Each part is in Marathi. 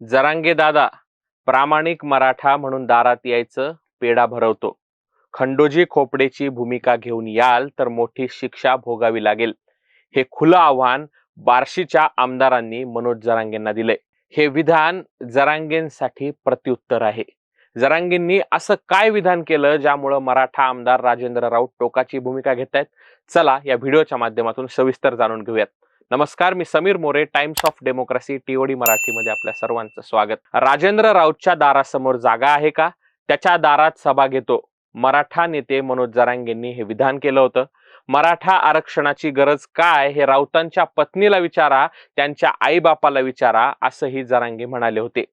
जरांगे दादा प्रामाणिक मराठा म्हणून दारात यायचं पेढा भरवतो. खंडोजी खोपडेची भूमिका घेऊन याल तर मोठी शिक्षा भोगावी लागेल. हे खुलं आव्हान बार्शीच्या आमदारांनी मनोज जरांगेंना दिले हे विधान जरांगेंसाठी प्रत्युत्तर आहे. जरांगेंनी असं काय विधान केलं ज्यामुळं मराठा आमदार राजेंद्र राऊत टोकाची भूमिका घेत आहेत चला या व्हिडिओच्या माध्यमातून सविस्तर जाणून घेऊयात. नमस्कार मी Sameer More Times of Democracy TOD मराठीमध्ये आपल्या सर्वांचं स्वागत. राजेंद्र राऊतच्या दारासमोर जागा आहे का? त्याच्या दारात सभा घेतो. मराठा नेते मनोज जरांगेंनी हे विधान केलं होतं. मराठा आरक्षणाची गरज काय हे राऊतांच्या पत्नीला विचारा त्यांच्या आईबापाला विचारा असंही जरांगे म्हणाले होते.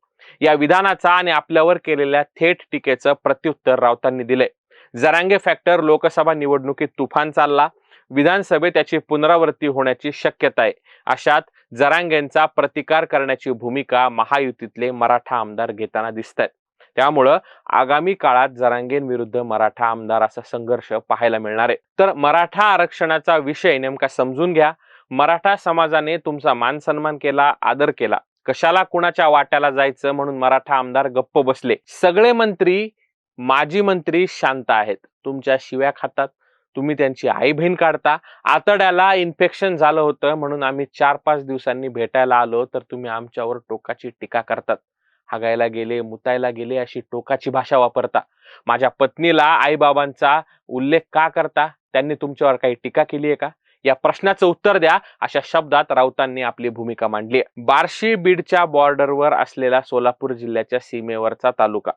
या विधानाचा आणि आपल्यावर केलेल्या थेट टीकेचं प्रत्युत्तर राऊतांनी दिले जरांगे फॅक्टर लोकसभा निवडणुकीत तुफान चालला. विधानसभेत त्याची पुनरावृत्ती होण्याची शक्यता आहे. अशात जरांगेंचा प्रतिकार करण्याची भूमिका महायुतीतले मराठा आमदार घेताना दिसत आहेत त्यामुळं आगामी काळात जरांगेंविरुद्ध मराठा आमदार असा संघर्ष पाहायला मिळणार आहे. तर मराठा आरक्षणाचा विषय नेमका समजून घ्या. मराठा समाजाने तुमचा मान सन्मान केला आदर केला. कशाला कुणाच्या वाट्याला जायचं म्हणून मराठा आमदार गप्प बसले? सगळे मंत्री माजी मंत्री शांत आहेत. तुमच्या शिव्या खातात. तुम्ही त्यांची आई बहीण काढता. आतड्याला इन्फेक्शन झालं होतं म्हणून आम्ही चार पाच दिवसांनी भेटायला आलो तर तुम्ही आमच्यावर टोकाची टीका करतात. हागायला गेले मुतायला गेले अशी टोकाची भाषा वापरता. माझ्या पत्नीला आईबाबांचा उल्लेख का करता? त्यांनी तुमच्यावर काही टीका केली आहे का? या प्रश्नाचं उत्तर द्या अशा शब्दात राऊतांनी आपली भूमिका मांडली बार्शी बीडच्या बॉर्डरवर असलेला सोलापूर जिल्ह्याच्या सीमेवरचा तालुका.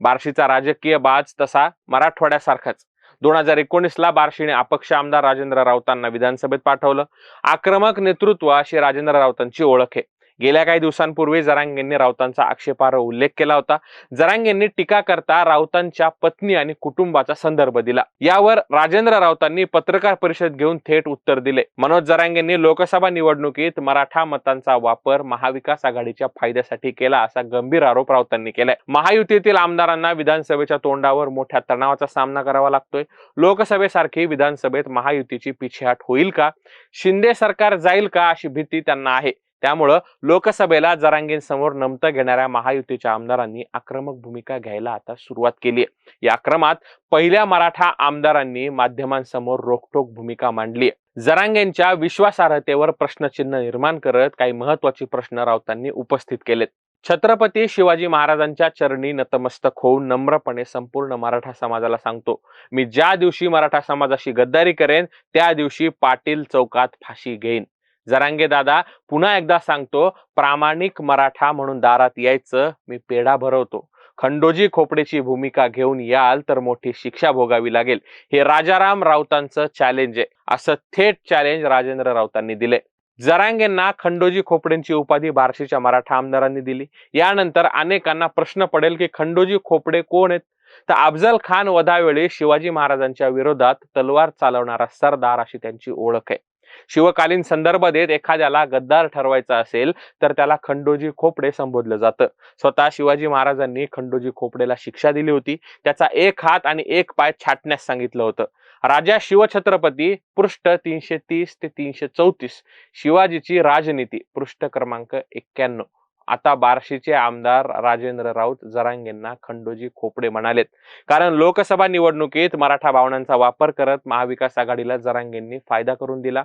बार्शीचा राजकीय बाज तसा मराठवाड्यासारखाच. दोन हजार एकोणीस ला बार्शीने अपक्ष आमदार राजेंद्र राऊतांना विधानसभेत पाठवलं. आक्रमक नेतृत्व अशी राजेंद्र राऊतांची ओळख आहे. गेल्या काही दिवसांपूर्वी जरांगेंनी राऊतांचा आक्षेपार्ह उल्लेख केला होता. जरांगेंनी टीका करता राऊतांच्या पत्नी आणि कुटुंबाचा संदर्भ दिला. यावर राजेंद्र राऊतांनी पत्रकार परिषद घेऊन थेट उत्तर दिले. मनोज जरांगेंनी लोकसभा निवडणुकीत मराठा मतांचा वापर महाविकास आघाडीच्या फायद्यासाठी केला असा गंभीर आरोप राऊतांनी केलाय. महायुतीतील आमदारांना विधानसभेच्या तोंडावर मोठ्या तणावाचा सामना करावा लागतोय. लोकसभेसारखी विधानसभेत महायुतीची पिछेहाट होईल का? शिंदे सरकार जाईल का? अशी भीती त्यांना आहे. त्यामुळं लोकसभेला जरांगेंसमोर नमतं घेणाऱ्या महायुतीच्या आमदारांनी आक्रमक भूमिका घ्यायला आता सुरुवात केली आहे या क्रमात पहिल्या मराठा आमदारांनी माध्यमांसमोर रोखठोक भूमिका मांडली जरांगेंच्या विश्वासार्हतेवर प्रश्नचिन्ह निर्माण करत काही महत्त्वाचे प्रश्न राऊतांनी उपस्थित केलेत. छत्रपती शिवाजी महाराजांच्या चरणी नतमस्तक होऊन नम्रपणे संपूर्ण मराठा समाजाला सांगतो मी ज्या दिवशी मराठा समाजाशी गद्दारी करेन त्या दिवशी पाटील चौकात फाशी घेईन. जरांगे दादा पुन्हा एकदा सांगतो प्रामाणिक मराठा म्हणून दारात यायचं मी पेढा भरवतो. खंडोजी खोपडेची भूमिका घेऊन याल तर मोठी शिक्षा भोगावी लागेल. हे राजाराम राऊतांचं चॅलेंज आहे. असं थेट चॅलेंज राजेंद्र राऊतांनी दिले जरांगेंना खंडोजी खोपडेंची उपाधी बार्शीच्या मराठा आमदारांनी दिली. यानंतर अनेकांना प्रश्न पडेल की खंडोजी खोपडे कोण आहेत? तर अफजल खान वधावेळी शिवाजी महाराजांच्या विरोधात तलवार चालवणारा सरदार अशी त्यांची ओळख आहे. शिवकालीन संदर्भ देत एखाद्याला गद्दार ठरवायचा असेल तर त्याला खंडोजी खोपडे संबोधलं जातं. स्वतः शिवाजी महाराजांनी खंडोजी खोपडेला शिक्षा दिली होती. त्याचा एक हात आणि एक पाय छाटण्यास सांगितलं होतं. राजा शिवछत्रपती पृष्ठ तीनशे तीस ते तीनशे चौतीस शिवाजीची राजनीती पृष्ठ क्रमांक एक्क्याण्णव. आता बार्शीचे आमदार राजेंद्र राऊत जरांगेंना खंडोजी खोपडे म्हणालेत. कारण लोकसभा निवडणुकीत मराठा भावनांचा वापर करत महाविकास आघाडीला जरांगेंनी फायदा करून दिला.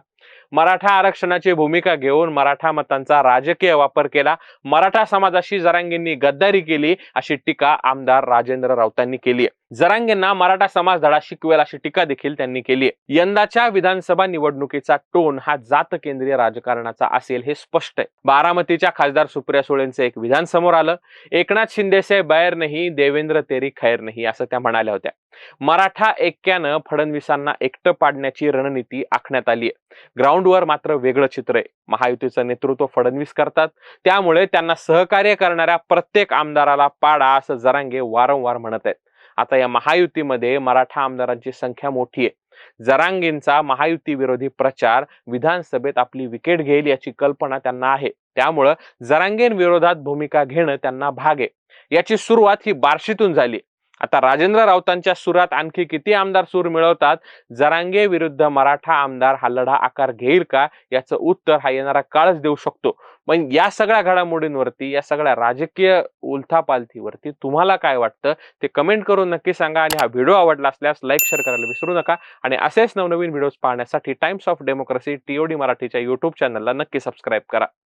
मराठा आरक्षणाची भूमिका घेऊन मराठा मतांचा राजकीय वापर केला. मराठा समाजाशी जरांगेंनी गद्दारी केली अशी टीका आमदार राजेंद्र राऊतांनी केली आहे. जरांगेंना मराठा समाज धडा शिकवेल अशी टीका देखील त्यांनी केली आहे. यंदाच्या विधानसभा निवडणुकीचा टोन हा जात केंद्रीय राजकारणाचा असेल हे स्पष्ट आहे. बारामतीच्या खासदार सुप्रिया सुळेंचं एक विधान समोर आलं. एकनाथ शिंदे बैर नाही देवेंद्र तेरी खैर नाही असं त्या म्हणाल्या होत्या. मराठा ऐक्यानं फडणवीसांना एकटं पाडण्याची रणनीती आखण्यात आली आहे. ग्राउंडवर मात्र वेगळं चित्र आहे. महायुतीचं नेतृत्व फडणवीस करतात. त्यामुळे त्यांना सहकार्य करणाऱ्या प्रत्येक आमदाराला पाडा असं जरांगे वारंवार म्हणत आहेत. आता या महायुतीमध्ये मराठा आमदारांची संख्या मोठी आहे. जरांगेंचा महायुती विरोधी प्रचार विधानसभेत आपली विकेट घेईल याची कल्पना त्यांना आहे. त्यामुळं जरांगेंविरोधात भूमिका घेणं त्यांना भाग आहे. याची सुरुवात ही बार्शीतून झाली. आता राजेंद्र राऊतांच्या सुरात आणखी किती आमदार सूर मिळवतात? जरांगे विरुद्ध मराठा आमदार हा लढा आकार घेईल का? याचं उत्तर हा येणारा काळच देऊ शकतो. पण या सगळ्या घडामोडींवरती या सगळ्या राजकीय उलथापालथीवरती तुम्हाला काय वाटतं? ते कमेंट करून नक्की सांगा आणि हा व्हिडिओ आवडला असल्यास लाईक शेअर करायला विसरू नका. आणि असेच नवनवीन व्हिडिओज पाहण्यासाठी टाइम्स ऑफ डेमोक्रेसी टीओडी मराठीच्या युट्यूब चॅनलला नक्की सबस्क्राईब करा.